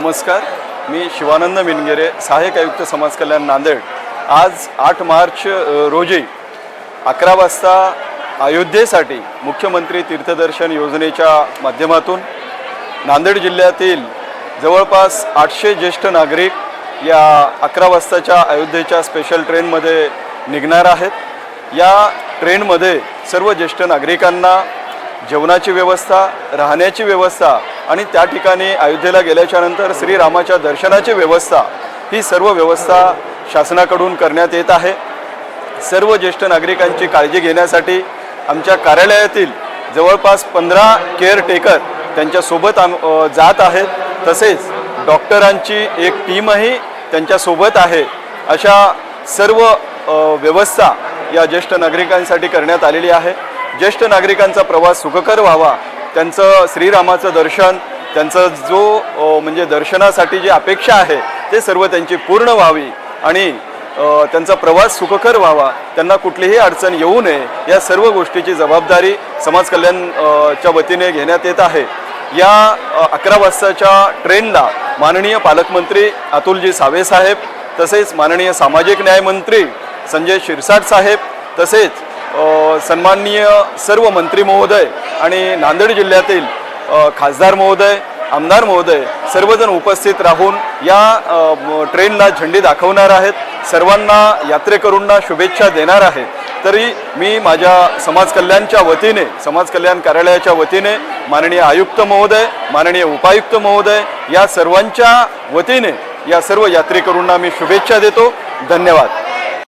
नमस्कार. मी शिवानंद मिनगेरे सहाय्यक आयुक्त समाज कल्याण नांदेड. आज आठ मार्च रोजी अकरा वाजता अयोध्येसाठी मुख्यमंत्री तीर्थदर्शन योजनेच्या माध्यमातून नांदेड जिल्ह्यातील जवळपास आठशे ज्येष्ठ नागरिक या अकरा वाजताच्या अयोध्येच्या स्पेशल ट्रेनमध्ये निघणार आहेत. या ट्रेनमध्ये सर्व ज्येष्ठ नागरिकांना जेवणाची व्यवस्था राहण्याची व्यवस्था आणि त्या ठिकाणी अयोध्येला गेल्याच्यानंतर श्रीरामाच्या दर्शनाची व्यवस्था ही सर्व व्यवस्था शासनाकडून करण्यात येत आहे. सर्व ज्येष्ठ नागरिकांची काळजी घेण्यासाठी आमच्या कार्यालयातील जवळपास पंधरा केअरटेकर त्यांच्यासोबत आम जात आहेत. तसेच डॉक्टरांची एक टीमही त्यांच्यासोबत आहे. अशा सर्व व्यवस्था या ज्येष्ठ नागरिकांसाठी करण्यात आलेली आहे. ज्येष्ठ नागरिकांचा प्रवास सुखकर व्हावा त्यांचं श्रीरामाचं दर्शन त्यांचं जो म्हणजे दर्शनासाठी जी अपेक्षा आहे ते सर्व त्यांची पूर्ण व्हावी. आणि त्यांचा प्रवास सुखकर व्हावा. त्यांना कुठलीही अडचण येऊ नये. या सर्व गोष्टीची जबाबदारी समाज कल्याण च्या वतीने घेण्यात येत आहे. या अकरा वाजताच्या ट्रेनला माननीय पालकमंत्री अतुलजी सावे साहेब तसेच माननीय सामाजिक न्यायमंत्री संजय शिरसाट साहेब तसेच सन्माननीय सर्व मंत्री महोदय आणि नांदेड जिल्ह्यातील खासदार महोदय आमदार महोदय सर्वजण उपस्थित राहून या ट्रेनला झेंडी दाखवणार आहेत. सर्वांना यात्रेकरूंना शुभेच्छा देणार आहेत तरी मी माझ्या समाज कल्याणच्या वतीने समाज कल्याण कार्यालयाच्या वतीने माननीय आयुक्त महोदय माननीय उपायुक्त महोदय या सर्वांच्या वतीने या सर्व यात्रेकरूंना मी शुभेच्छा देतो. धन्यवाद.